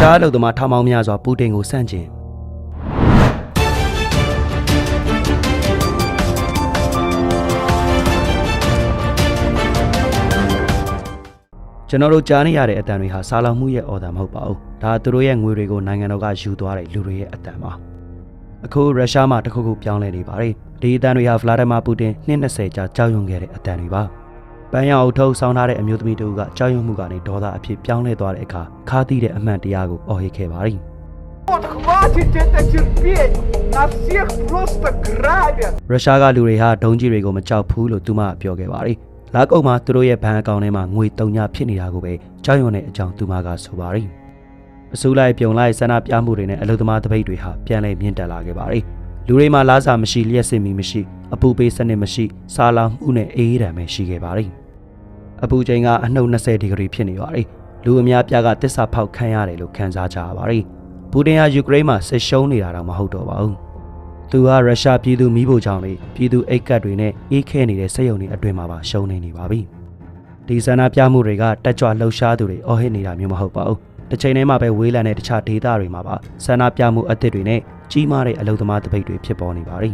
ရှားအလုပ်သမားထောင်ပေါင်းများစွာပူတင်ကိုဆန့်ကျင်ကျွန်တော်တို့ကြားနေရတဲ့အတန်တွေဟာစာလောင်မှုရဲ့အော်ဒါမဟုတ်ပါဘူးဒါသူတို့ရဲ့ငွေတွေကိုနိုင်ငံတော်ကယူသွားတဲ့လူတွေရဲ့အတန်ပါအခုရုရှားမှာတစ်ခုခုပြောင်းလဲနေပါတယ်ဒီအတန်တွေဟာဗလာဒီမာပူတင်နှစ်20ကြာကြောက်ရွံ့ခဲ့တဲ့အတန်တွေပါ ပန်းရအောင်ထုတ်ဆောင်းထားတဲ့အမျိုးသမီးတို့ကကြောက်ရွံ့မှုကနေဒေါသအဖြစ်ပြောင်းလဲသွားတဲ့အခါခါသီးတဲ့အမှန်တရားကိုအော်ဟစ်ခဲ့ပါတယ် Вот хватит это терпеть! Нас всех просто грабят! ရုရှားကလူတွေဟာဒုံးကြီးတွေကိုမကြောက်ဘူးလို့သူမကပြောခဲ့ပါတယ်။လာကုတ်မှာသူတို့ရဲ့ဘဏ်အကောင့်ထဲမှာငွေတုံညာဖြစ်နေတာကိုပဲကြောက်ရွံ့တဲ့အကြောင်းသူမကဆိုပါတယ်။အစိုးလိုက်ပြုံလိုက်ဆန္ဒပြမှုတွေနဲ့အလုသမားတပိတ်တွေဟာပြန်လည်မြင့်တက်လာခဲ့ပါတယ်။ လူတွေမှာလားစာမရှိလျှက်စစ်မီမရှိအပူပေးစနစ်မရှိစာလောင်မှုနဲ့အေးရံပဲရှိခဲ့ပါတယ်။အပူချိန်ကအနှုတ်20ဒီဂရီဖြစ်နေပါတယ်။လူအများပြားကတစ္ဆာဖောက်ခံရတယ်လို့ခန်းစားကြရပါတယ်။ပူတင်ဟာယူကရိန်းမှာစစ်ရှုံးနေတာတော့မဟုတ်တော့ပါဘူး။သူဟာရုရှားပြည်သူမိဖို့ကြောင့်လေပြည်သူအိတ်ကတ်တွေနဲ့အေးခဲနေတဲ့စက်ရုံတွေအတွင်မှာပါရှုံးနေနေပါပြီ။ဒီဆန္ဒပြမှုတွေကတက်ကြွလှုပ်ရှားသူတွေအော်ဟစ်နေတာမျိုးမဟုတ်ပါဘူး။တစ်ချိန်တည်းမှာပဲဝေးလံတဲ့တခြားဒေသတွေမှာပါဆန္ဒပြမှုအသစ်တွေနဲ့ ကြီးမားတဲ့အလုံသမားတပိတ်တွေဖြစ်ပေါ်နေပါပြီ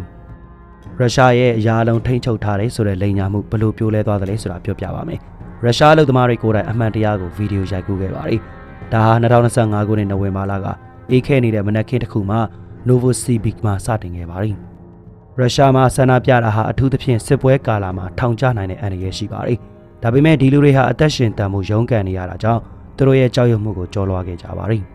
။ရုရှားရဲ့အရာအလုံးထိမ့်ချုပ်ထားတဲ့ဆိုတဲ့လိန်ညာမှုဘယ်လို့ပြိုးလဲသွားသလဲဆိုတာပြောပြပါမယ်။ရုရှားအလုံသမားတွေကိုယ်တိုင်အမှန်တရားကိုဗီဒီယိုရိုက်ကူးခဲ့ပါတယ်။ဒါဟာ2025ခုနှစ်နိုဝင်ဘာလကအေးခဲနေတဲ့မနက်ခင်းတစ်ခုမှာ Novosibirsk မှာစတင်ခဲ့ပါတယ်။ရုရှားမှာဆန္ဒပြတာဟာအထူးသဖြင့်စစ်ပွဲကာလမှာထောင်ကျနိုင်တဲ့အန္တရာယ်ရှိပါတယ်။ဒါပေမဲ့ဒီလူတွေဟာအသက်ရှင်တန်မှုရုန်းကန်နေရတာကြောင့်သူတို့ရဲ့ကြောက်ရွံ့မှုကိုကြော်လွှားခဲ့ကြပါတယ်။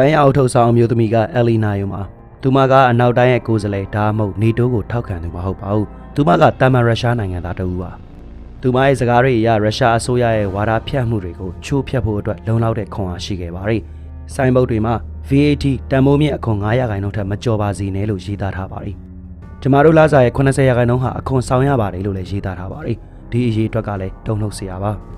ပန်းရအုပ်ထုတ်ဆောင်အမျိုးသမီးကအယ်လီနာယုံမှာသူမကအနောက်တိုင်းရဲ့ကိုယ်စားလှယ်ဒါမှမဟုတ်နေတိုးကိုထောက်ခံသူမဟုတ်ပါဘူး။သူမကတာမန်ရုရှားနိုင်ငံသားတဦးပါ။သူမရဲ့စကားတွေအရရုရှားအစိုးရရဲ့ဝါဒဖြန့်မှုတွေကိုချိုးဖျက်ဖို့အတွက်လုံလောက်တဲ့ခွန်အားရှိခဲ့ပါတယ်။စိုင်းဘုတ်တွေမှာ VAT တန်မိုးမြင့်အခွန်900ခန့်နှုန်းထက်မကျော်ပါစေနဲ့လို့ရေးသားထားပါတယ်။ကျမတို့လာစားရဲ့80ရာခိုင်နှုန်းဟာအခွန်ဆောင်ရပါတယ်လို့လည်းရေးသားထားပါတယ်။ဒီအရေးအတွက်ကလည်းတုံ့နှုတ်စရာပါ။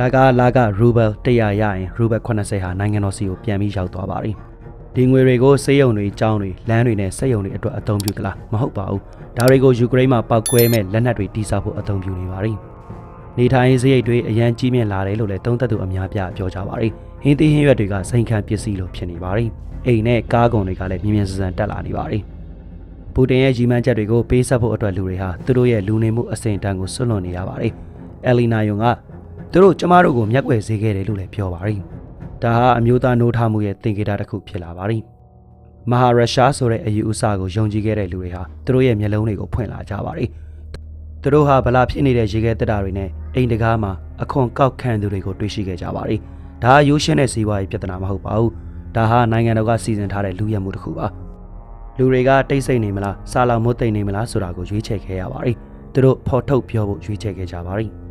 ဒါကလာကရူဘယ်100ရရင်ရူဘယ်80ဟာနိုင်ငံတော်စီကိုပြန်ပြီးရောက်သွားပါတယ်။ဒီငွေတွေကိုစေးရုံတွေကျောင်းတွေလမ်းတွေနဲ့စက်ရုံတွေအတွက်အသုံးပြုသလားမဟုတ်ပါဘူး။ဒါတွေကိုယူကရိန်းမှာပောက်ကွဲမဲ့လက်နက်တွေတိစောက်ဖို့အသုံးပြုနေပါတယ်။နေထိုင်ရေးစရိတ်တွေအရန်ကြီးမြင့်လာတယ်လို့လည်းသုံးသပ်သူအများပြပြောကြပါတယ်။ဟင်းသီးဟင်းရွက်တွေကစိန်ခံပစ္စည်းလိုဖြစ်နေပါတယ်။အိမ်နဲ့ကားကုန်တွေကလည်းမြင်မြင်ဆန်ဆန်တက်လာနေပါတယ်။ပူတင်ရဲ့ကြီးမှန်းချက်တွေကိုပေးဆက်ဖို့အတွက်လူတွေဟာသူတို့ရဲ့လူနေမှုအစဉ်အတန်းကိုဆွလွန်နေရပါတယ်။အယ်လီနာယုံက သူတို့ကျမတို့ကိုမျက်ကွယ်စေခဲ့တယ်လို့လည်းပြောပါတယ်။ဒါဟာအမျိုးသားနိုးထမှုရဲ့သင်္ကေတတစ်ခုဖြစ်လာပါတယ်။မဟာရုရှားဆိုတဲ့အယူအဆကိုယုံကြည်ခဲ့တဲ့လူတွေဟာသူတို့ရဲ့မျက်လုံးတွေကိုဖွင့်လာကြပါတယ်။သူတို့ဟာဗလာဖြစ်နေတဲ့ရေခဲတက်တာတွေနဲ့အိမ်တကားမှာအခွန်ကောက်ခံသူတွေကိုတွေ့ရှိခဲ့ကြပါတယ်။ဒါဟာရိုးရှင်းတဲ့စီးပွားရေးပြဿနာမဟုတ်ပါဘူး။ဒါဟာနိုင်ငံတော်ကစီစဉ်ထားတဲ့လူရဲမှုတစ်ခုပါ။လူတွေကတိတ်ဆိတ်နေမလားစာလောင်မွတ်သိမ့်နေမလားဆိုတာကိုရွေးချယ်ခဲ့ရပါတယ်။သူတို့ဖော်ထုတ်ပြောဖို့ရွေးချယ်ခဲ့ကြပါတယ်။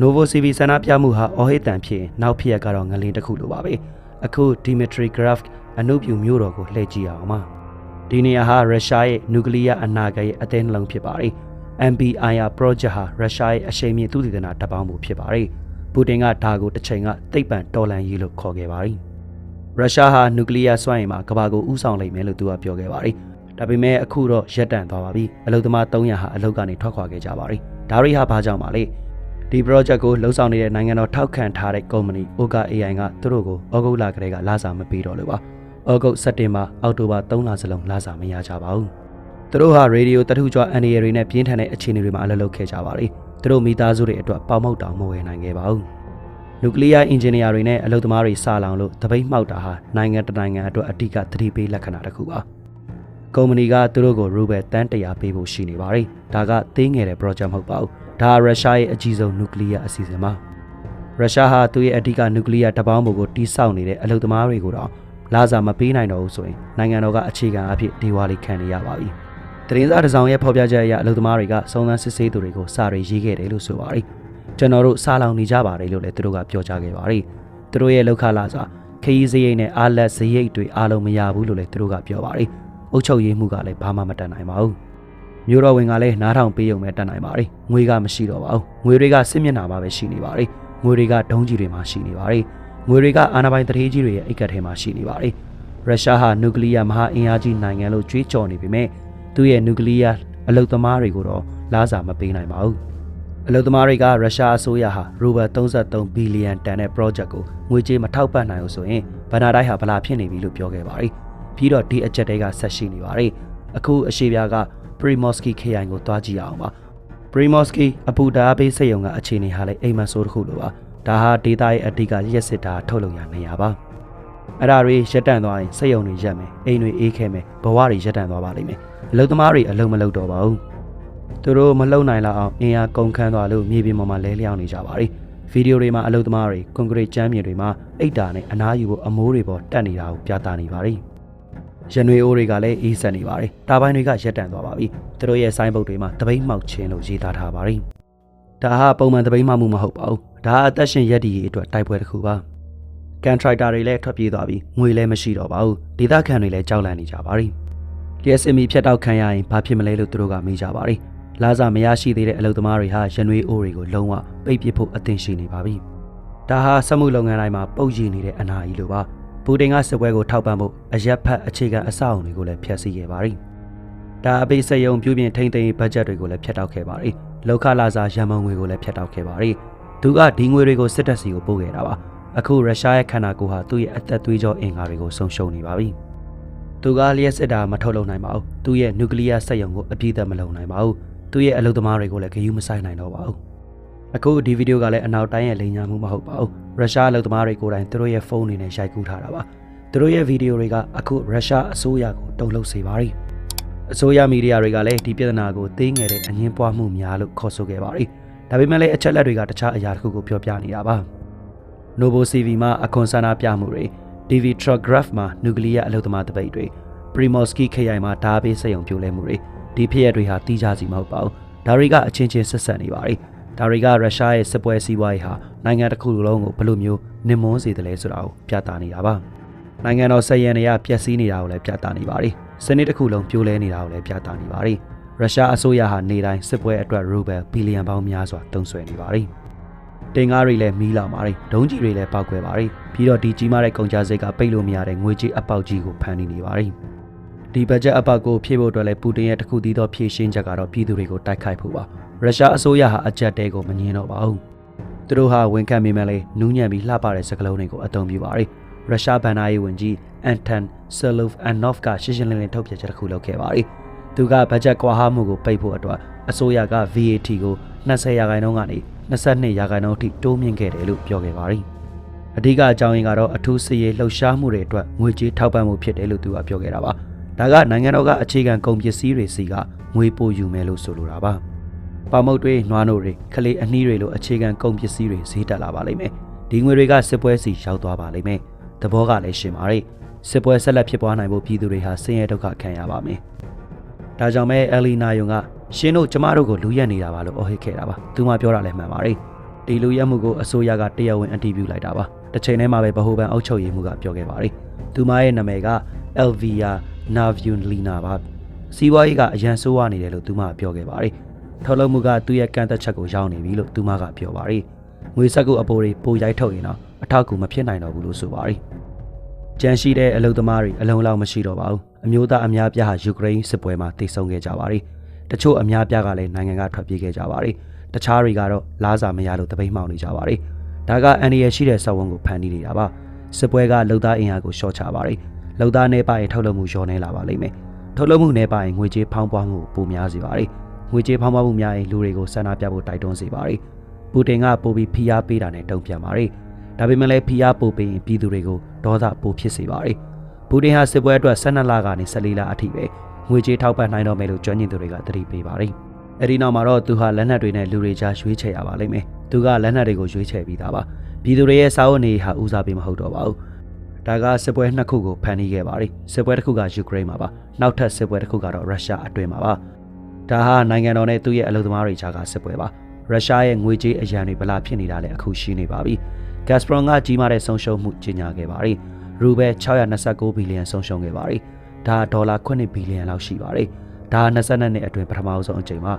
Novosibirsk ဆန္ဒပြမှုဟာအော်ဟစ်တန်ဖြစ်ရင်နောက်ဖြစ်ရကတော့ငလင်းတစ်ခုလိုပါပဲ။အခု Dmitry Graft အနုပြူမျိုးတော်ကိုလှည့်ကြည့်အောင်ပါ။ဒီနေရာဟာရုရှားရဲ့နျူကလ িয়ার အနာဂတ်ရဲ့အသေးနှလုံးဖြစ်ပါတယ်။ MBIR project ဟာရုရှားရဲ့အရှိန်မြင့်သုတေသနတပ်ပေါင်းမှုဖြစ်ပါတယ်။ပူတင်ကဒါကိုတစ်ချိန်ကသိပ္ပံတော်လှန်ရေးလို့ခေါ်ခဲ့ပါတယ်။ရုရှားဟာနျူကလ িয়ার စွမ်းအင်မှာကမ္ဘာကိုဥဆောင်နိုင်မယ်လို့သူကပြောခဲ့ပါတယ်။ဒါပေမဲ့အခုတော့ရပ်တန့်သွားပါပြီ။အလုသမား300ဟာအလုကနေထွက်ခွာခဲ့ကြပါတယ်။ဒါရီဟာဘာကြောင့်ပါလဲ။ ဒီ project ကိုလှုပ်ဆောင်နေတဲ့နိုင်ငံတော်ထောက်ခံထားတဲ့ကုမ္ပဏီ Oka AI ကသူတို့ကိုဩဂုတ်လကတည်းကလာစာမပေးတော့လို့ပါ။ဩဂုတ်စက်တင်ဘာအောက်တိုဘာ3လစလုံးလာစာမရကြပါဘူး။သူတို့ဟာရေဒီယိုတထုကြွအန်ဒီရီနဲ့ပြင်းထန်တဲ့အခြေအနေတွေမှာအလုပ်လုပ်ခဲ့ကြပါတယ်။သူတို့မိသားစုတွေအတွက်ပေါမောက်တောင်မဝယ်နိုင်ခဲ့ပါဘူး။နျူကလ িয়ার အင်ဂျင်နီယာတွေနဲ့အလုပ်သမားတွေစာလောင်လို့တပိတ်မှောက်တာဟာနိုင်ငံတနိုင်ငံအတွက်အဓိကသတိပေးလက္ခဏာတစ်ခုပါ။ကုမ္ပဏီကသူတို့ကိုရူဘယ်တန်တရာပေးဖို့ရှိနေပါတယ်။ဒါကသေးငယ်တဲ့ project မဟုတ်ပါဘူး။ ဒါရုရှားရဲ့အကြီးဆုံးနျူကလ িয়ার အစီအစဉ်ပါ။ရုရှားဟာသူ့ရဲ့အဓိကနျူကလ িয়ার တပေါင်းမှုကိုတိစောက်နေတဲ့အလုပ်သမားတွေကိုတော့လာစာမပေးနိုင်တော့ဘူးဆိုရင်နိုင်ငံတော်ကအခြေခံအဖြစ်ဒေဝါလီခံနေရပါပြီ။တရင်စားတစ်စောင်ရဲ့ဖော်ပြချက်အရအလုပ်သမားတွေကစုံစမ်းစစ်ဆေးသူတွေကိုစာတွေရေးခဲ့တယ်လို့ဆိုပါတယ်။ကျွန်တော်တို့စာလောင်နေကြပါတယ်လို့လည်းသူတို့ကပြောကြားခဲ့ပါတယ်။သူတို့ရဲ့လောက်ခလာစာခရီးစရိတ်နဲ့အားလက်စရိတ်တွေအားလုံးမရဘူးလို့လည်းသူတို့ကပြောပါတယ်။အုပ်ချုပ်ရေးမှုကလည်းဘာမှမတတ်နိုင်ပါဘူး။ မျိုးတော်ဝင်ကလည်းနားထောင်ပေးုံပဲတတ်နိုင်ပါတယ်။ငွေကမရှိတော့ပါဘူး။ငွေတွေကစစ်မျက်နှာမှာပဲရှိနေပါတယ်။ငွေတွေကဒုံးကြီးတွေမှာရှိနေပါတယ်။ငွေတွေကအာဏာပိုင်တရေကြီးတွေရဲ့အိတ်ကတ်ထဲမှာရှိနေပါတယ်။ရုရှားဟာနျူကလ িয়ার မဟာအင်အားကြီးနိုင်ငံလို့ကြွေးကြော်နေပေမဲ့သူ့ရဲ့နျူကလ িয়ার အလုတ်သမားတွေကိုတော့လားစာမပေးနိုင်ပါဘူး။ အလုပ်သမားတွေကရုရှားအစိုးရဟာရူဘယ်33ဘီလီယံတန်တဲ့ project ကိုငွေကြေးမထောက်ပံ့နိုင်ဘူးဆိုရင်ဘဏ္ဍာတိုင်းဟာဗလာဖြစ်နေပြီလို့ပြောခဲ့ပါတယ်။ပြီးတော့ဒီအချက်တွေကဆက်ရှိနေပါတယ်။အခုအရှိပြားက Primorsky ခရိုင်ကိုတွားကြည့်အောင်ပါ။ Primorsky အပူဓာတ်ပေးစက်ရုံကအခြေအနေဟာလည်းအိမ်မဆိုးတစ်ခုလိုပါ။ဒါဟာဒေတာရဲ့အဓိကရက်စစ်တာထုတ်လုပ်ရနေရပါ။အဲ့ဒါတွေရက်တန့်သွားရင်စက်ရုံတွေရက်မယ်အိမ်တွေအေးခဲမယ်ဘဝတွေရက်တန့်သွားပါလိမ့်မယ်။အလုပ်သမားတွေအလုံးမလုပ်တော့ပါဘူး။သူတို့မလုံနိုင်လောက်အောင်အင်အားကုန်ခန်းသွားလို့မြေပြင်ပေါ်မှာလဲလျောင်းနေကြပါပြီ။ဗီဒီယိုတွေမှာအလုပ်သမားတွေကွန်ကရစ်ကျမ်းမြေတွေမှာအိတ်တာနဲ့အနားယူဖို့အမိုးတွေပေါ်တက်နေတာကိုပြသနေပါပြီ။ ရနွေအိုးတွေကလည်းအေးဆက်နေပါပြီ။တာပိုင်းတွေကရက်တန့်သွားပါပြီ။သူတို့ရဲ့ဆိုင်းဘုတ်တွေမှာတပိတ်မှောက်ခြင်းလို့ရေးသားထားပါပြီ။ဒါဟာပုံမှန်တပိတ်မှောက်မှုမဟုတ်ပါဘူး။ဒါဟာအသက်ရှင်ရက်တည်ရေးအတွက်တိုက်ပွဲတစ်ခုပါ။ကန်ထရိုက်တာတွေလည်းထွက်ပြေးသွားပြီးငွေလည်းမရှိတော့ပါဘူး။ဒေသခံတွေလည်းကြောက်လန့်နေကြပါပြီ။ DSME ဖြတ်တောက်ခံရရင်ဘာဖြစ်မလဲလို့သူတို့ကမေးကြပါပြီ။လာစာမရရှိသေးတဲ့အလုပ်သမားတွေဟာရနွေအိုးတွေကိုလုံးဝပိတ်ပစ်ဖို့အသင့်ရှိနေပါပြီ။ဒါဟာစက်မှုလုပ်ငန်းတိုင်းမှာပုတ်ရည်နေတဲ့အနာကြီးလိုပါ။ ပူတင်ကစစ်ပွဲကိုထောက်ပံ့ဖို့အရက်ဖက်အခြေခံအဆောက်အုံတွေကိုလည်းဖျက်ဆီးခဲ့ပါပြီ။ဒါအပိတ်စက်ရုံပြုပြင်ထိန်းသိမ်းရေးဘတ်ဂျက်တွေကိုလည်းဖျက်တောက်ခဲ့ပါပြီ။လောက်ခလာစာရန်မုံငွေကိုလည်းဖျက်တောက်ခဲ့ပါပြီ။သူကဒီငွေတွေကိုစစ်တပ်စီကိုပို့ခဲ့တာပါ။အခုရုရှားရဲ့ခန္ဓာကိုယ်ဟာသူ့ရဲ့အသက်သွေးကြောအင်္ဂါတွေကိုဆုံးရှုံးနေပါပြီ။သူကလျှက်စစ်တာမထုတ်လုပ်နိုင်ပါဘူး။သူ့ရဲ့နျူကလ িয়ার စက်ရုံကိုအပြည့်အသက်မလုပ်နိုင်ပါဘူး။သူ့ရဲ့အလုပ်သမားတွေကိုလည်းဂရုမစိုက်နိုင်တော့ပါဘူး။ အခုဒီဗီဒီယိုကလည်းအနောက်တိုင်းရဲ့လိမ်ညာမှုမဟုတ်ပါဘူး။ရုရှားအလုပ်သမားတွေကိုယ်တိုင်သူတို့ရဲ့ဖုန်းတွေနဲ့ရိုက်ကူးထားတာပါ။သူတို့ရဲ့ဗီဒီယိုတွေကအခုရုရှားအစိုးရကိုတုံ့လှုပ်စေပါပြီ။အစိုးရမီဒီယာတွေကလည်းဒီပြဿနာကိုသိငယ်တဲ့အငင်းပွားမှုများလို့ခေါ်ဆိုခဲ့ပါပြီ။ဒါပေမဲ့လည်းအချက်လက်တွေကတခြားအရာတစ်ခုကိုပြောပြနေတာပါ။ Novo CV မှာအခွန်ဆန္ဒပြမှုတွေ DV Trograph မှာနျူကလ িয়ারအလုပ်သမားတပိတ်တွေ Primorsky ခရိုင်မှာဓာပေးစက်ရုံပြိုလဲမှုတွေဒီဖြစ်ရပ်တွေဟာတီးခြားစီမဟုတ်ပါဘူးဒါတွေကအချင်းချင်းဆက်ဆက်နေပါ යි ဒါတွေကရုရှားရဲ့စစ်ပွဲစီးပွားရေးဟာနိုင်ငံတစ်ခုလုံးကိုဘယ်လိုမျိုးနှင်မွန်းစေတယ်လဲဆိုတာကိုပြသနေတာပါနိုင်ငံတော်ဆက်ရန်တွေကပျက်စီးနေတာကိုလည်းပြသနေပါတယ်စနစ်တစ်ခုလုံးပြိုလဲနေတာကိုလည်းပြသနေပါတယ်ရုရှားအစိုးရဟာနေတိုင်းစစ်ပွဲအတွက်ရူဘယ်ဘီလီယံပေါင်းများစွာသုံးစွဲနေပါတယ်တင်ကားတွေလည်းမီးလောင်ပါတယ်ဒုံးကျည်တွေလည်းပောက်ကွဲပါတယ်ပြီးတော့ဒီကြီးမားတဲ့ကုန်ကြမ်းစိတ်ကပိတ်လို့မရတဲ့ငွေကြေးအပေါက်ကြီးကိုဖန်တီးနေပါတယ် ဒီဘတ်ဂျက်အပေါက်ကိုဖြည့်ဖို့အတွက်လည်းပူတင်ရဲ့တခုတည်းသောဖြည့်ရှင်းချက်ကတော့ပြည်သူတွေကိုတိုက်ခိုက်ဖို့ပါရုရှားအစိုးရဟာအကြက်တဲကိုမငြင်းတော့ပါဘူးသူတို့ဟာဝန်ခံမိမဲ့လေနူးညံ့ပြီးလှပတဲ့စကလုံးတွေကိုအသုံးပြုပါတယ်ရုရှားဗန်နာရေးဝန်ကြီးအန်တန်ဆယ်လိုဖ်အန်နော့ဖ်ကရှင်းရှင်းလင်းလင်းထုတ်ပြန်ချက်တစ်ခုလုပ်ခဲ့ပါတယ်သူကဘတ်ဂျက်ကွာဟမှုကိုပိတ်ဖို့အတွက်အစိုးရက VAT ကို20ရာခိုင်နှုန်းကနေ22ရာခိုင်နှုန်းအထိတိုးမြင့်ခဲ့တယ်လို့ပြောခဲ့ပါတယ်။အဓိကအကြောင်းရင်းကတော့အထူးစစ်ရေးလှုပ်ရှားမှုတွေအတွက်ငွေကြေးထောက်ပံ့မှုဖြစ်တယ်လို့သူကပြောခဲ့တာပါ။ ဒါကနိုင်ငံတော်ကအခြေခံကုန်ပစ္စည်းတွေစီကငွေပိုယူမယ်လို့ဆိုလိုတာပါ။ပေါမုတ်တွေ၊နွားနို့တွေ၊ခလေးအနှီးတွေလိုအခြေခံကုန်ပစ္စည်းတွေဈေးတက်လာပါလိမ့်မယ်။ဒီငွေတွေကစစ်ပွဲစီရောက်သွားပါလိမ့်မယ်။သဘောကလည်းရှင်းပါတယ်။စစ်ပွဲဆက်လက်ဖြစ်ပွားနိုင်ဖို့ပြည်သူတွေဟာဆင်းရဲဒုက္ခခံရပါမယ်။ဒါကြောင့်မဲအယ်လီနာယုံကရှင်းတို့ကျမတို့ကိုလူရက်နေတာပါလို့အော်ဟစ်ခဲ့တာပါသူမပြောတာလည်းမှန်ပါတယ်ဒီလူရက်မှုကိုအစိုးရကတရားဝင်အတည်ပြုလိုက်တာပါတစ်ချိန်တည်းမှာပဲဗဟိုဘဏ်အုပ်ချုပ်ရေးမှုကပြောခဲ့ပါတယ်သူမရဲ့နာမည်က Elvia Naviulina ပါစီးပွားရေးကအရန်ဆိုးဝါးနေတယ်လို့သူမကပြောခဲ့ပါတယ်ထုတ်လုပ်မှုကသူ့ရဲ့ကန့်သက်ချက်ကိုရောက်နေပြီလို့သူမကပြောပါတယ်ငွေစက်ကူအပိုးတွေပိုရိုက်ထုတ်ရင်တော့အထောက်အကူမဖြစ်နိုင်တော့ဘူးလို့ဆိုပါတယ်ကြန့်ရှိတဲ့အလုပ်သမားတွေအလုံးလောက်မရှိတော့ပါဘူးအမျိုးသားအများပြားဟာယူကရိန်းစစ်ပွဲမှာတိတ်ဆုံးခဲ့ကြပါတယ်တချို့အများပြားကလည်းနိုင်ငံကထွက်ပြေးခဲ့ကြပါတယ်တခြားတွေကတော့လားစာမရလို့တပိတ်မှောက်နေကြပါတယ်ဒါကအန်ဒီရရှိတဲ့စောက်ဝန်းကိုဖန်တီးနေတာပါစစ်ပွဲကလုံသားအင်အားကိုရှော့ချပါတယ် လုံသားနေပါရင်ထုတ်လုပ်မှုလျော့နေလာပါလိမ့်မယ်ထုတ်လုပ်မှုနေပါရင်ငွေကြေးဖောင်းပွားမှုပိုများစေပါတယ်ငွေကြေးဖောင်းပွားမှုများရင်လူတွေကိုဆန္ဒပြဖို့တိုက်တွန်းစေပါတယ်ပူတင်ကပိုပြီးဖိအားပေးတာနဲ့တုံ့ပြန်ပါတယ်ဒါပေမဲ့လည်းဖိအားပိုပေးရင်ပြည်သူတွေကိုဒေါသပိုဖြစ်စေပါတယ်ပူတင်ဟာစစ်ပွဲအတွက်12လကနေ14လအထိပဲငွေကြေးထောက်ပံ့နိုင်တော့မယ်လို့ကျွမ်းကျင်သူတွေကသတိပေးပါတယ်။အဲဒီနောက်မှာတော့သူဟာလက်နက်တွေနဲ့လူတွေကြားရွေးချယ်ရပါလိမ့်မယ်။သူကလက်နက်တွေကိုရွေးချယ်ပြီးသားပါ။ပြည်သူတွေရဲ့စာအုပ်နေဟာဦးစားပေးမဟုတ်တော့ပါဘူး။ ဒါကစစ်ပွဲနှစ်ခုကိုဖန်တီးခဲ့ပါတယ်။စစ်ပွဲတစ်ခုကယူကရိန်းမှာပါ။နောက်ထပ်စစ်ပွဲတစ်ခုကတော့ရုရှားအတွင်းမှာပါ။ဒါဟာနိုင်ငံတော်နဲ့သူ့ရဲ့အလုပ်သမားတွေကြားကစစ်ပွဲပါ။ရုရှားရဲ့ငွေကြေးအရန်တွေဗလာဖြစ်နေတာလည်းအခုရှိနေပါပြီ။ Gazprom ကကြီးမားတဲ့ဆုံးရှုံးမှုကြီးညာခဲ့ပါတယ်။ရူဘဲ629ဘီလီယံဆုံးရှုံးခဲ့ပါတယ်။ဒါဒေါ်လာ9ဘီလီယံလောက်ရှိပါတယ်။ဒါ22နှစ်အတွင်းပထမဆုံးအကြိမ်မှာ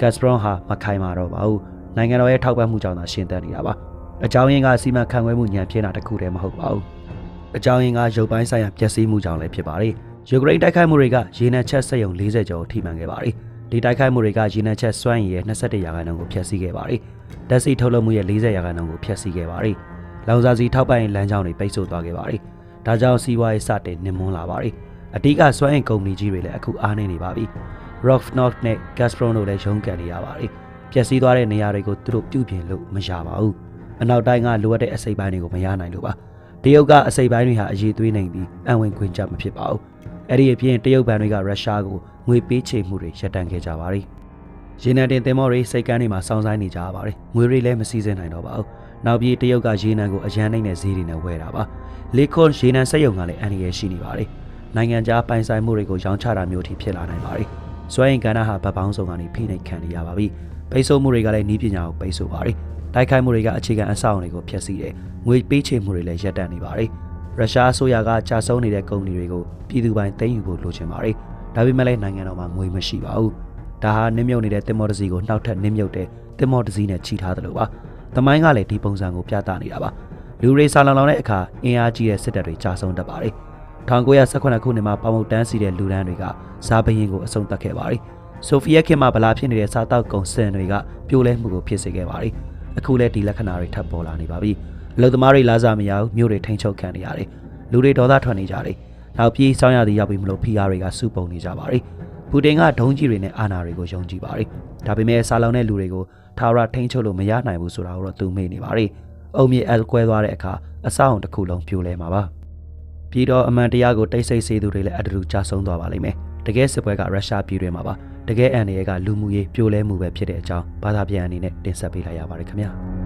Gazprom ဟာမခိုင်မာတော့ပါဘူး။နိုင်ငံတော်ရဲ့ထောက်ပံ့မှုကြောင့်သာရှင်သန်နေတာပါ။အကြောင်းရင်းကစီမံခန့်ခွဲမှုညံပြင်းတာတခုတည်းမဟုတ်ပါဘူး။ အကြောင်းရင်းကရုပ်ပိုင်းဆိုင်ရာပျက်စီးမှုကြောင့်လည်းဖြစ်ပါတယ်။ယူကရိန်းတိုက်ခိုက်မှုတွေကရေနံချက်စက်ရုံ40ကျော်ထိမှန်ခဲ့ပါတယ်။ဒီတိုက်ခိုက်မှုတွေကရေနံချက်စွမ်းရည်ရဲ့21ရာခိုင်နှုန်းကိုဖျက်ဆီးခဲ့ပါတယ်။ဓာတ်ဆီထုတ်လုပ်မှုရဲ့40ရာခိုင်နှုန်းကိုဖျက်ဆီးခဲ့ပါတယ်။လောင်စာဆီထောက်ပံ့ရေးလမ်းကြောင်းတွေပိတ်ဆို့သွားခဲ့ပါတယ်။ဒါကြောင့်စီးပွားရေးစတင်နှိမ်မွန်းလာပါတယ်။အဓိကစွမ်းအင်ကုမ္ပဏီကြီးတွေလည်းအခုအားနေနေပါပြီ။ Rocknot နဲ့ Gazprom တို့လည်းရုန်းကန်နေရပါတယ်။ပျက်စီးသွားတဲ့နေရာတွေကိုသူတို့ပြုပြင်လို့မရပါဘူး။အနောက်တိုင်းကလိုအပ်တဲ့အစိပ်ပိုင်းတွေကိုမရနိုင်လို့ပါ။ တရုတ်ကအစိပ်ပိုင်းတွေဟာအရေးသွေးနေပြီးအံဝင်ခွင့်ချက်မဖြစ်ပါဘူး။အဲ့ဒီအပြင်တရုတ်ဘဏ်တွေကရုရှားကိုငွေပေးချေမှုတွေရပ်တန့်ခဲ့ကြပါတယ်။ရေနံတင်သင်္ဘောတွေစိတ်ကမ်းတွေမှာစောင်းဆိုင်နေကြပါတယ်။ငွေတွေလည်းမစည်းစင်းနိုင်တော့ပါဘူး။နောက်ပြီးတရုတ်ကရေနံကိုအရန်နှိမ့်တဲ့ဈေးတွေနဲ့ဝယ်တာပါ။လေခွန်ရေနံစက်ရုံကလည်းအန်ရယ်ရှိနေပါတယ်။နိုင်ငံခြားပိုင်ဆိုင်မှုတွေကိုရောင်းချတာမျိုးထိဖြစ်လာနိုင်ပါတယ်။စွမ်းအင်ကဏ္ဍဟာဗတ်ပေါင်းစုံကနေဖိနှိပ်ခံနေရပါပြီ။ပိတ်ဆို့မှုတွေကလည်းနှီးပညာကိုပိတ်ဆို့ပါတယ်။ တိုက်ခိုက်မှုတွေကအခြေခံအဆောက်အအုံတွေကိုဖျက်ဆီးတယ်။ငွေပေးချေမှုတွေလည်းရပ်တန့်နေပါတယ်။ရုရှားအစိုးရကကြာဆုံးနေတဲ့ကုမ္ပဏီတွေကိုပြည်သူပိုင်သိမ်းယူဖို့လိုချင်ပါတယ်။ဒါပေမဲ့လည်းနိုင်ငံတော်မှာငွေမရှိပါဘူး။ဒါဟာနင်းမြုပ်နေတဲ့တင်မော်တစီကိုနှောက်ထပ်နင်းမြုပ်တဲ့တင်မော်တစီနဲ့ချီထားတယ်လို့ပါ။သမိုင်းကလည်းဒီပုံစံကိုပြသနေတာပါ။လူတွေဆာလောင်လောင်တဲ့အခါအင်အားကြီးတဲ့စစ်တပ်တွေကြာဆုံးတတ်ပါတယ်။1918ခုနှစ်မှာပေါမုတ်တန်းစီတဲ့လူဒန်းတွေကဇာဘရင်ကိုအဆုံးသတ်ခဲ့ပါတယ်။ဆိုဗီယက်ခေတ်မှာဗလာဖြစ်နေတဲ့စားတောက်ကုန်စင်တွေကပြိုလဲမှုကိုဖြစ်စေခဲ့ပါတယ်။ အခုလည်းဒီလက္ခဏာတွေထပ်ပေါ်လာနေပါပြီ။အလုသမားတွေလာစားမရဘူးမြို့တွေထိန်ချုပ်ခံနေရတယ်။လူတွေဒေါသထွက်နေကြတယ်။နောက်ပြေးဆောင်ရသည်ရောက်ပြီမလို့ဖီယာတွေကစုပုံနေကြပါတယ်။ပူတင်ကဒုံးကြီးတွေနဲ့အာဏာတွေကိုယုံကြည်ပါတယ်။ဒါပေမဲ့ဆာလောင်တဲ့လူတွေကိုထာဝရထိန်ချုပ်လို့မရနိုင်ဘူးဆိုတာကိုတော့သူမေ့နေပါတယ်။အုံမြေအယ်ကွဲသွားတဲ့အခါအဆောက်အုံတစ်ခုလုံးပြိုလဲမှာပါ။ပြီးတော့အမှန်တရားကိုတိတ်ဆိတ်စေသူတွေလည်းအတူတူကြာဆုံးသွားပါလိမ့်မယ်။တကယ်စစ်ပွဲကရုရှားပြည်တွင်းမှာပါ။ တကယ်အန်ရရဲ့ကလူမှုရေးပြိုလဲမှုပဲဖြစ်တဲ့အကြောင်းဘာသာပြန်အနေနဲ့တင်ဆက်ပေးလိုက်ရပါတယ်ခင်ဗျာ။